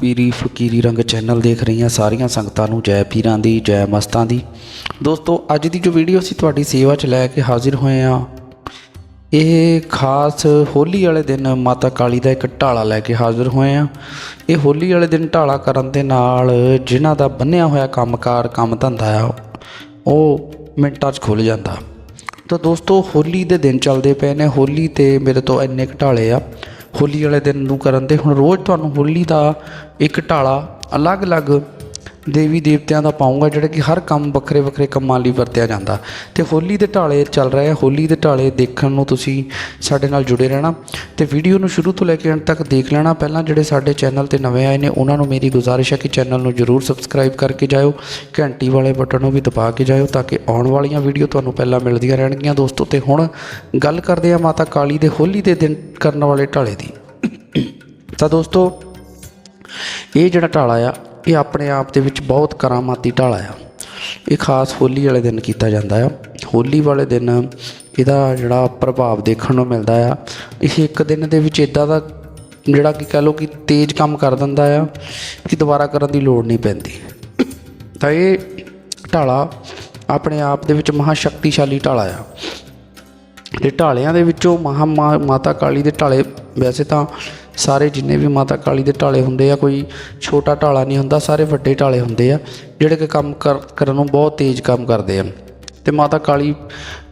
ਪੀਰੀ ਫਕੀਰੀ ਰੰਗ ਚੈਨਲ ਦੇਖ ਰਹੀਆਂ ਸਾਰੀਆਂ ਸੰਗਤਾਂ ਨੂੰ ਜੈ ਪੀਰਾਂ ਦੀ, ਜੈ ਮਸਤਾਂ ਦੀ। ਦੋਸਤੋ, ਅੱਜ ਦੀ ਜੋ ਵੀਡੀਓ ਅਸੀਂ ਤੁਹਾਡੀ ਸੇਵਾ 'ਚ ਲੈ ਕੇ ਹਾਜ਼ਰ ਹੋਏ ਆ ਇਹ ਖਾਸ ਹੋਲੀ ਵਾਲੇ ਦਿਨ ਮਾਤਾ ਕਾਲੀ ਦਾ ਇੱਕ ਢਾਲਾ ਲੈ ਕੇ ਹਾਜ਼ਰ ਹੋਏ ਆ ਇਹ ਹੋਲੀ ਵਾਲੇ ਦਿਨ ਢਾਲਾ ਕਰਨ ਦੇ ਨਾਲ ਜਿਨ੍ਹਾਂ ਦਾ ਬੰਨਿਆ ਹੋਇਆ ਕੰਮਕਾਰ, ਕੰਮ ਧੰਦਾ ਆ, ਉਹ ਮਿੰਟਾਂ 'ਚ ਖੁੱਲ ਜਾਂਦਾ। ਤਾਂ ਦੋਸਤੋ, ਹੋਲੀ ਦੇ ਦਿਨ ਚੱਲਦੇ ਪਏ ਨੇ। ਹੋਲੀ ਤੇ ਮੇਰੇ ਤੋਂ ਇੰਨੇ ਕੁ ਢਾਲੇ ਆ। ਹੋਲੀ ਵਾਲੇ ਦਿਨ ਨੂੰ ਕਰਨ ਤੇ ਹੁਣ ਰੋਜ਼ ਤੁਹਾਨੂੰ ਹੋਲੀ ਦਾ ਇੱਕ ਢਾਲਾ ਅਲੱਗ-ਅਲੱਗ ਦੇਵੀ ਦੇਵਤਿਆਂ ਦਾ ਪਾਉਂਗਾ ਜਿਹੜਾ ਕਿ ਹਰ ਕੰਮ ਵੱਖਰੇ ਵੱਖਰੇ ਕੰਮਾਂ ਲਈ ਵਰਤਿਆ ਜਾਂਦਾ। ਤੇ ਹੋਲੀ ਦੇ ਢਾਲੇ ਚੱਲ ਰਹੇ ਆ। ਹੋਲੀ ਦੇ ਢਾਲੇ ਦੇਖਣ ਨੂੰ ਤੁਸੀਂ ਸਾਡੇ ਨਾਲ ਜੁੜੇ ਰਹਿਣਾ। ਤੇ ਵੀਡੀਓ ਨੂੰ ਸ਼ੁਰੂ ਤੋਂ ਲੈ ਕੇ ਅੰਤ ਤੱਕ ਦੇਖ ਲੈਣਾ। ਪਹਿਲਾਂ ਜਿਹੜੇ ਸਾਡੇ ਚੈਨਲ ਤੇ ਨਵੇਂ ਆਏ ਨੇ, ਉਹਨਾਂ ਨੂੰ ਮੇਰੀ ਗੁਜ਼ਾਰਿਸ਼ ਹੈ ਕਿ ਚੈਨਲ ਨੂੰ ਜਰੂਰ ਸਬਸਕ੍ਰਾਈਬ ਕਰਕੇ ਜਾਇਓ। ਘੰਟੀ ਵਾਲੇ ਬਟਨ ਨੂੰ ਵੀ ਦਬਾ ਕੇ ਜਾਇਓ ਤਾਂ ਕਿ ਆਉਣ ਵਾਲੀਆਂ ਵੀਡੀਓ ਤੁਹਾਨੂੰ ਪਹਿਲਾਂ ਮਿਲਦੀਆਂ ਰਹਿਣਗੀਆਂ। ਦੋਸਤੋ, ਤੇ ਹੁਣ ਗੱਲ ਕਰਦੇ ਆ ਮਾਤਾ ਕਾਲੀ ਦੇ ਹੋਲੀ ਦੇ ਦਿਨ ਕਰਨ ਵਾਲੇ ਢਾਲੇ ਦੀ। ਤਾਂ ਦੋਸਤੋ, ਇਹ ਜਿਹੜਾ ਢਾਲਾ ਆ ਇਹ ਆਪਣੇ ਆਪ ਦੇ ਵਿੱਚ ਬਹੁਤ ਕਰਾਮਾਤੀ ਢਾਲਾ ਆ। ਇਹ ਖਾਸ ਹੋਲੀ ਵਾਲੇ ਦਿਨ ਕੀਤਾ ਜਾਂਦਾ ਆ। ਹੋਲੀ ਵਾਲੇ ਦਿਨ ਇਹਦਾ ਜਿਹੜਾ ਪ੍ਰਭਾਵ ਦੇਖਣ ਨੂੰ ਮਿਲਦਾ ਆ। ਇਹ ਇੱਕ ਦਿਨ ਦੇ ਵਿੱਚ ਇਦਾਂ ਦਾ ਜਿਹੜਾ ਕਿ ਕਹ ਲਓ ਕਿ ਤੇਜ਼ ਕੰਮ ਕਰ ਦਿੰਦਾ ਆ ਕਿ ਦੁਬਾਰਾ ਕਰਨ ਦੀ ਲੋੜ ਨਹੀਂ ਪੈਂਦੀ। ਤਾਂ ਇਹ ਢਾਲਾ ਆਪਣੇ ਆਪ ਦੇ ਵਿੱਚ ਮਹਾ ਸ਼ਕਤੀਸ਼ਾਲੀ ਢਾਲਾ ਆ। ਤੇ ਢਾਲਿਆਂ ਦੇ ਵਿੱਚੋਂ ਮਹਾ ਮਾ- ਮਾਤਾ ਕਾਲੀ ਦੇ ਢਾਲੇ, ਵੈਸੇ ਤਾਂ ਸਾਰੇ ਜਿੰਨੇ ਵੀ ਮਾਤਾ ਕਾਲੀ ਦੇ ਢਾਲੇ ਹੁੰਦੇ ਆ, ਕੋਈ ਛੋਟਾ ਢਾਲਾ ਨਹੀਂ ਹੁੰਦਾ, ਸਾਰੇ ਵੱਡੇ ਢਾਲੇ ਹੁੰਦੇ ਆ, ਜਿਹੜੇ ਕਿ ਕੰਮ ਕਰ- ਕਰਨ ਨੂੰ ਬਹੁਤ ਤੇਜ਼ ਕੰਮ ਕਰਦੇ ਆ ਤੇ ਮਾਤਾ ਕਾਲੀ,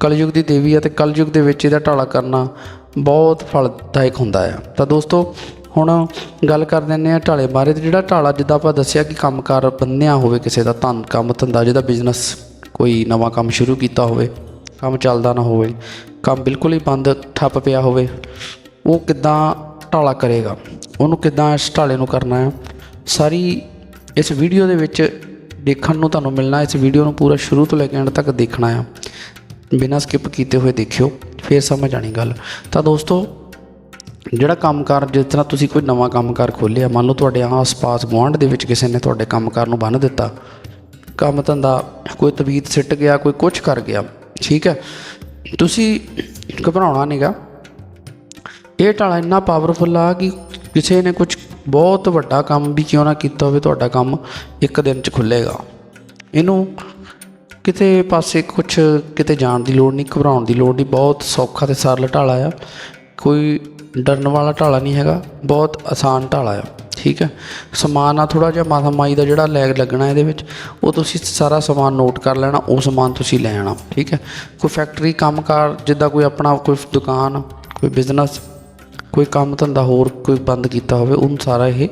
ਕਲਯੁਗ ਦੀ ਦੇਵੀ ਆ ਤੇ ਕਲਯੁਗ ਦੇ ਵਿੱਚ ਇਹਦਾ ਢਾਲਾ ਕਰਨਾ ਬਹੁਤ ਫਲਦਾਇਕ ਹੁੰਦਾ ਆ। ਤਾਂ ਦੋਸਤੋ, ਹੁਣ ਗੱਲ ਕਰ ਦਿੰਦੇ ਆ ਢਾਲੇ ਬਾਰੇ, ਤੇ ਜਿਹੜਾ ਢਾਲਾ ਜਿੱਦਾਂ ਆਪਾਂ ਦੱਸਿਆ ਕਿ ਕੰਮਕਾਰ ਬੰਨਿਆ ਹੋਵੇ ਕਿਸੇ ਦਾ, ਧੰਨ, ਕੰਮ, ਧੰਦਾ, ਜਿਹਦਾ ਬਿਜ਼ਨਸ ਕੋਈ ਨਵਾਂ ਕੰਮ ਸ਼ੁਰੂ ਕੀਤਾ ਹੋਵੇ, ਕੰਮ ਚੱਲਦਾ ਨਾ ਹੋਵੇ ਕੰਮ ਬਿਲਕੁਲ ਹੀ ਬੰਦ ਠੱਪ ਪਿਆ ਹੋਵੇ, ਉਹ ਕਿੱਦਾਂ ਢਾਲਾ ਕਰੇਗਾ? ਉਹਨੂੰ ਕਿੱਦਾਂ ਇਸ ਢਾਲੇ ਨੂੰ ਕਰਨਾ ਹੈ? ਸਾਰੀ ਇਸ ਵੀਡੀਓ ਦੇ ਵਿੱਚ ਦੇਖਣ ਨੂੰ ਤੁਹਾਨੂੰ ਮਿਲਣਾ, ਇਸ ਵੀਡੀਓ ਨੂੰ ਪੂਰਾ ਸ਼ੁਰੂ ਤੋਂ ਲੈ ਕੇ ਐਂਡ ਤੱਕ ਦੇਖਣਾ ਆ ਬਿਨਾਂ ਸਕਿਪ ਕੀਤੇ ਹੋਏ ਦੇਖਿਓ, ਫਿਰ ਸਮਝ ਆਣੀ ਗੱਲ। ਤਾਂ ਦੋਸਤੋ, ਜਿਹੜਾ ਕੰਮਕਾਰ, ਜਿਸ ਤਰ੍ਹਾਂ ਤੁਸੀਂ ਕੋਈ ਨਵਾਂ ਕੰਮਕਾਰ ਖੋਲ੍ਹਿਆ, ਮੰਨ ਲਓ ਤੁਹਾਡੇ ਆਸ-ਪਾਸ ਗੁਆਂਢ ਦੇ ਵਿੱਚ ਕਿਸੇ ਨੇ ਤੁਹਾਡੇ ਕੰਮਕਾਰ ਨੂੰ ਬੰਨ੍ਹ ਦਿੱਤਾ, ਕੰਮ ਧੰਦਾ ਕੋਈ ਤਵੀਤ ਸਿੱਟ ਗਿਆ, ਕੋਈ ਕੁਝ ਕਰ ਗਿਆ, ਠੀਕ ਹੈ? ਤੁਸੀਂ ਘਬਰਾਉਣਾ ਨਹੀਂਗਾ ਇਹ ਢਾਲਾ ਇੰਨਾ ਪਾਵਰਫੁਲ ਆ ਕਿ ਕਿਸੇ ਨੇ ਕੁਝ ਬਹੁਤ ਵੱਡਾ ਕੰਮ ਵੀ ਕਿਉਂ ਨਾ ਕੀਤਾ ਹੋਵੇ, ਤੁਹਾਡਾ ਕੰਮ ਇੱਕ ਦਿਨ 'ਚ ਖੁੱਲੇਗਾ। ਇਹਨੂੰ ਕਿਤੇ ਪਾਸੇ ਕੁਝ ਕਿਤੇ ਜਾਣ ਦੀ ਲੋੜ ਨਹੀਂ, ਘਬਰਾਉਣ ਦੀ ਲੋੜ ਨਹੀਂ। ਬਹੁਤ ਸੌਖਾ ਤੇ ਸਰਲ ਢਾਲਾ ਆ। ਕੋਈ ਡਰਨ ਵਾਲਾ ਢਾਲਾ ਨਹੀਂ ਹੈਗਾ। ਬਹੁਤ ਆਸਾਨ ਢਾਲਾ ਆ। ਠੀਕ ਹੈ? ਸਮਾਨ ਆ ਥੋੜਾ ਜਿਹਾ ਮਾਥਾ ਮਾਈ ਦਾ ਜਿਹੜਾ ਲੈਗ ਲੱਗਣਾ ਇਹਦੇ ਵਿੱਚ, ਉਹ ਤੁਸੀਂ ਸਾਰਾ ਸਮਾਨ ਨੋਟ ਕਰ ਲੈਣਾ, ਉਹ ਸਮਾਨ ਤੁਸੀਂ ਲੈ ਆਣਾ ਠੀਕ ਹੈ? ਕੋਈ ਫੈਕਟਰੀ ਕੰਮਕਾਰ, ਜਿੱਦਾਂ ਕੋਈ ਆਪਣਾ ਕੋਈ ਦੁਕਾਨ, ਕੋਈ ਬਿਜ਼ਨਸ ਕੋਈ ਕੰਮ ਧੰਦਾ ਹੋਰ ਕੋਈ ਬੰਦ ਕੀਤਾ ਹੋਵੇ, ਉਹਨੂੰ ਸਾਰਾ ਇਹ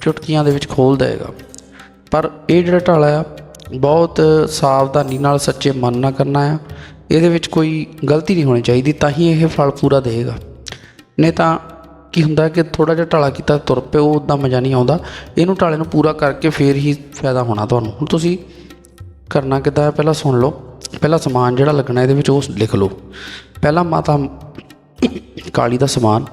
ਚੁਟਕੀਆਂ ਦੇ ਵਿੱਚ ਖੋਲ ਦੇਗਾ ਪਰ ਇਹ ਜਿਹੜਾ ਢਾਲਾ ਆ, ਬਹੁਤ ਸਾਵਧਾਨੀ ਨਾਲ ਸੱਚੇ ਮਨ ਨਾਲ ਕਰਨਾ ਆ। ਇਹਦੇ ਵਿੱਚ ਕੋਈ ਗਲਤੀ ਨਹੀਂ ਹੋਣੀ ਚਾਹੀਦੀ, ਤਾਂ ਹੀ ਇਹ ਫਲ ਪੂਰਾ ਦੇਗਾ ਨਹੀਂ ਤਾਂ ਕੀ ਹੁੰਦਾ ਕਿ ਥੋੜਾ ਜਿਹਾ ਟਾਲਾ ਕੀਤਾ ਤੁਰ ਪਏ ਉਹ ਉਦਾਂ ਮਜ਼ਾ ਨਹੀਂ ਆਉਂਦਾ। ਇਹਨੂੰ ਢਾਲੇ ਨੂੰ ਪੂਰਾ ਕਰਕੇ ਫੇਰ ਹੀ ਫਾਇਦਾ ਹੋਣਾ ਤੁਹਾਨੂੰ। ਹੁਣ ਤੁਸੀਂ ਕਰਨਾ ਕਿੱਦਾਂ ਹੈ? ਪਹਿਲਾਂ ਸੁਣ ਲਓ। ਪਹਿਲਾਂ ਸਮਾਨ ਜਿਹੜਾ ਲੱਗਣਾ ਇਹਦੇ ਵਿੱਚ ਉਹ ਲਿਖ ਲਓ। ਪਹਿਲਾਂ ਮਾਤਾ ਕਾਲੀ ਦਾ ਸਮਾਨ,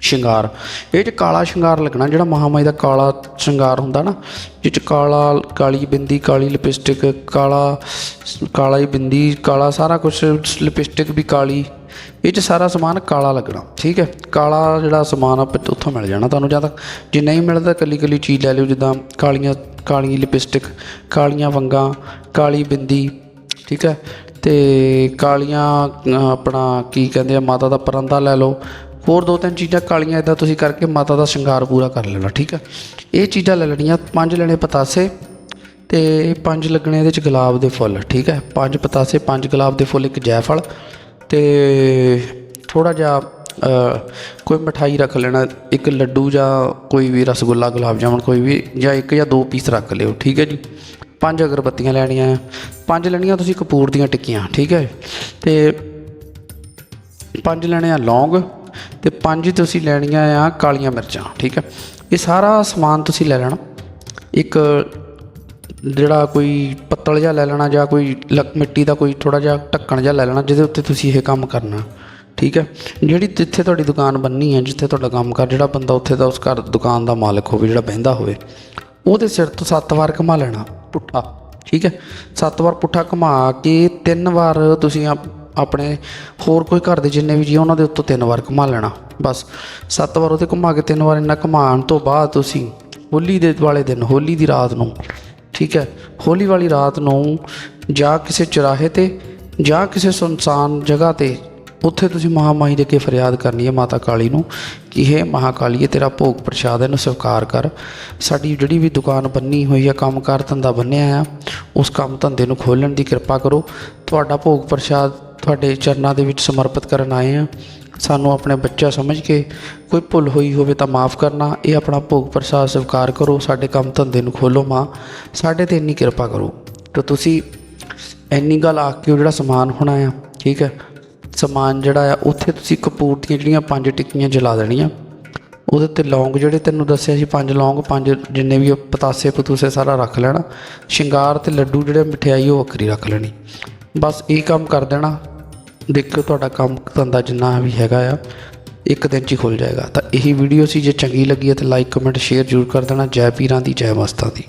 ਸ਼ਿੰਗਾਰ। ਇਹ ਚ ਕਾਲਾ ਸ਼ਿੰਗਾਰ ਲੱਗਣਾ, ਜਿਹੜਾ ਮਹਾਮਾਈ ਦਾ ਕਾਲਾ ਸ਼ਿੰਗਾਰ ਹੁੰਦਾ ਨਾ ਜਿਹ ਚ ਕਾਲਾ, ਕਾਲੀ ਬਿੰਦੀ, ਕਾਲੀ ਲਿਪਸਟਿਕ, ਕਾਲਾ ਕਾਲਾ ਹੀ ਬਿੰਦੀ, ਕਾਲਾ ਸਾਰਾ ਕੁਝ ਲਿਪਸਟਿਕ ਵੀ ਕਾਲੀ। ਇਹ ਚ ਸਾਰਾ ਸਮਾਨ ਕਾਲਾ ਲੱਗਣਾ, ਠੀਕ ਹੈ? ਕਾਲਾ ਜਿਹੜਾ ਸਮਾਨ ਆ ਉੱਥੋਂ ਮਿਲ ਜਾਣਾ ਤੁਹਾਨੂੰ ਜਾਂ ਤਾਂ ਜੇ ਨਹੀਂ ਮਿਲਦਾ ਕੱਲੀ ਕੱਲੀ ਚੀਜ਼ ਲੈ ਲਿਓ, ਜਿੱਦਾਂ ਕਾਲੀਆਂ, ਕਾਲੀ ਲਿਪਸਟਿਕ, ਕਾਲੀਆਂ ਵੰਗਾਂ, ਕਾਲੀ ਬਿੰਦੀ, ਠੀਕ ਹੈ? ਤੇ ਕਾਲੀਆਂ ਆਪਣਾ ਕੀ ਕਹਿੰਦੇ ਆ, ਮਾਤਾ ਦਾ ਪਰੰਦਾ ਲੈ ਲਓ। ਹੋਰ ਦੋ ਤਿੰਨ ਚੀਜ਼ਾਂ ਕਾਲੀਆਂ ਇਦਾਂ ਤੁਸੀਂ ਕਰਕੇ ਮਾਤਾ ਦਾ ਸ਼ਿੰਗਾਰ ਪੂਰਾ ਕਰ ਲੈਣਾ, ਠੀਕ ਹੈ? ਇਹ ਚੀਜ਼ਾਂ ਲੈ ਲੈਣੀਆਂ, ਪੰਜ ਲੈਣੇ ਪਤਾਸੇ ਤੇ ਪੰਜ ਲੱਗਣੇ ਇਹਦੇ ਚ ਗੁਲਾਬ ਦੇ ਫੁੱਲ, ਠੀਕ ਹੈ? ਪੰਜ ਪਤਾਸੇ, ਪੰਜ ਗੁਲਾਬ ਦੇ ਫੁੱਲ, ਇੱਕ ਜੈਫਲ ਤੇ ਥੋੜਾ ਜਿਹਾ ਕੋਈ ਮਠਾਈ ਰੱਖ ਲੈਣਾ, ਇੱਕ ਲੱਡੂ ਜਾਂ ਕੋਈ ਵੀ ਰਸਗੁੱਲਾ, ਗੁਲਾਬ ਜਾਮਣ ਕੋਈ ਵੀ, ਜਾਂ ਇੱਕ ਜਾਂ ਦੋ ਪੀਸ ਰੱਖ ਲਿਓ, ਠੀਕ ਹੈ ਜੀ। ਪੰਜ ਅਗਰਬੱਤੀਆਂ ਲੈਣੀਆਂ ਆ। ਪੰਜ ਲੈਣੀਆਂ ਤੁਸੀਂ ਕਪੂਰ ਦੀਆਂ ਟਿੱਕੀਆਂ, ਠੀਕ ਹੈ। ਤੇ ਪੰਜ ਲੈਣੇ ਆ ਲੌਂਗ ਤੇ ਪੰਜ ਤੁਸੀਂ ਲੈਣੀਆਂ ਆ ਕਾਲੀਆਂ ਮਿਰਚਾਂ, ਠੀਕ ਹੈ। ਇਹ ਸਾਰਾ ਸਮਾਨ ਤੁਸੀਂ ਲੈ ਲੈਣਾ। ਇੱਕ ਜਿਹੜਾ ਕੋਈ ਪੱਤਲ ਜਿਹਾ ਲੈ ਲੈਣਾ ਜਾਂ ਕੋਈ ਲੱਕ ਮਿੱਟੀ ਦਾ ਕੋਈ ਥੋੜਾ ਜਿਹਾ ਢੱਕਣ ਜਿਹਾ ਲੈ ਲੈਣਾ, ਜਿਹਦੇ ਉੱਤੇ ਤੁਸੀਂ ਇਹ ਕੰਮ ਕਰਨਾ, ਠੀਕ ਹੈ? ਜਿਹੜੀ ਜਿੱਥੇ ਤੁਹਾਡੀ ਦੁਕਾਨ ਬੰਨੀ ਹੈ, ਜਿੱਥੇ ਤੁਹਾਡਾ ਕੰਮ ਕਰ, ਜਿਹੜਾ ਬੰਦਾ ਉੱਥੇ ਦਾ ਉਸ ਘਰ ਦੁਕਾਨ ਦਾ ਮਾਲਕ ਹੋਵੇ, ਜਿਹੜਾ ਬਹਿੰਦਾ ਹੋਵੇ, ਉਹਦੇ ਸਿਰ ਤੋਂ ਸੱਤ ਵਾਰ ਘੁਮਾ ਲੈਣਾ ਪੁੱਠਾ, ਠੀਕ ਹੈ? ਸੱਤ ਵਾਰ ਪੁੱਠਾ ਘੁਮਾ ਕੇ ਤਿੰਨ ਵਾਰ ਤੁਸੀਂ ਆਪਣੇ ਹੋਰ ਕੋਈ ਘਰ ਦੇ ਜਿੰਨੇ ਵੀ ਜੀ ਉਹਨਾਂ ਦੇ ਉੱਤੋਂ ਤਿੰਨ ਵਾਰ ਘੁਮਾ ਲੈਣਾ, ਬਸ। ਸੱਤ ਵਾਰ ਉਹਦੇ ਘੁਮਾ ਕੇ ਤਿੰਨ ਵਾਰ ਇੰਨਾ ਘੁਮਾਉਣ ਤੋਂ ਬਾਅਦ ਤੁਸੀਂ ਹੋਲੀ ਦੇ ਵਾਲੇ ਦਿਨ, ਹੋਲੀ ਦੀ ਰਾਤ ਨੂੰ ਠੀਕ ਹੈ, ਹੋਲੀ ਵਾਲੀ ਰਾਤ ਨੂੰ ਜਾਂ ਕਿਸੇ ਚੁਰਾਹੇ ਤੇ ਜਾਂ ਕਿਸੇ ਸੁਨਸਾਨ ਜਗ੍ਹਾ ਤੇ ਉੱਥੇ ਤੁਸੀਂ ਮਹਾਮਾਈ ਦੇ ਅੱਗੇ ਫਰਿਆਦ ਕਰਨੀ ਹੈ ਮਾਤਾ ਕਾਲੀ ਨੂੰ ਕਿ ਇਹ ਮਹਾਕਾਲੀਏ, ਤੇਰਾ ਭੋਗ ਪ੍ਰਸ਼ਾਦ ਇਹਨੂੰ ਸਵੀਕਾਰ ਕਰ। ਸਾਡੀ ਜਿਹੜੀ ਵੀ ਦੁਕਾਨ ਬੰਨੀ ਹੋਈ ਹੈ, ਕੰਮਕਾਰ ਧੰਦਾ ਬੰਨਿਆ ਆ, ਉਸ ਕੰਮ ਧੰਦੇ ਨੂੰ ਖੋਲ੍ਹਣ ਦੀ ਕਿਰਪਾ ਕਰੋ। ਤੁਹਾਡਾ ਭੋਗ ਪ੍ਰਸ਼ਾਦ ਤੁਹਾਡੇ ਚਰਨਾਂ ਦੇ ਵਿੱਚ ਸਮਰਪਿਤ ਕਰਨ ਆਏ ਆ ਸਾਨੂੰ ਆਪਣੇ ਬੱਚਾ ਸਮਝ ਕੇ ਕੋਈ ਭੁੱਲ ਹੋਈ ਹੋਵੇ ਤਾਂ ਮਾਫ ਕਰਨਾ। ਇਹ ਆਪਣਾ ਭੋਗ ਪ੍ਰਸਾਦ ਸਵੀਕਾਰ ਕਰੋ। ਸਾਡੇ ਕੰਮ ਧੰਦੇ ਨੂੰ ਖੋਲੋ ਮਾਂ। ਸਾਡੇ ਤੇ ਇੰਨੀ ਕਿਰਪਾ ਕਰੋ। ਤਾਂ ਤੁਸੀਂ ਇੰਨੀ ਗੱਲ ਆ ਕੇ ਉਹ ਜਿਹੜਾ ਸਮਾਨ ਹੋਣਾ ਆ, ਠੀਕ ਹੈ? ਸਮਾਨ ਜਿਹੜਾ ਆ, ਉੱਥੇ ਤੁਸੀਂ ਕਪੂਰ ਦੀਆਂ ਜਿਹੜੀਆਂ ਪੰਜ ਟਿੱਕੀਆਂ ਜਲਾ ਦੇਣੀਆਂ। ਉਹਦੇ ਤੇ ਲੌਂਗ ਜਿਹੜੇ ਤੈਨੂੰ ਦੱਸਿਆ ਸੀ, ਪੰਜ ਲੌਂਗ, ਪੰਜ ਜਿੰਨੇ ਵੀ ਉਹ ਪਤਾਸੇ, ਪਤੂਸੇ ਸਾਰਾ ਰੱਖ ਲੈਣਾ। ਸ਼ਿੰਗਾਰ ਤੇ ਲੱਡੂ ਜਿਹੜੇ ਮਠਿਆਈ ਉਹ ਵੱਖਰੀ ਰੱਖ ਲੈਣੀ। ਬਸ ਇਹ ਕੰਮ ਕਰ ਦੇਣਾ। ਦੇਖੋ ਤੁਹਾਡਾ ਕੰਮ ਧੰਦਾ ਜਿੰਨਾ ਵੀ ਹੈਗਾ ਆ, ਇੱਕ ਦਿਨ 'ਚ ਹੀ ਖੁੱਲ ਜਾਏਗਾ। ਤਾਂ ਇਹੀ ਵੀਡੀਓ ਸੀ, ਜੇ ਚੰਗੀ ਲੱਗੀ ਹੈ ਤਾਂ ਲਾਈਕ ਕਮੈਂਟ ਸ਼ੇਅਰ ਜ਼ਰੂਰ ਕਰ ਦੇਣਾ। ਜੈ ਪੀਰਾਂ ਦੀ, ਜੈ ਮਸਤਾਂ ਦੀ।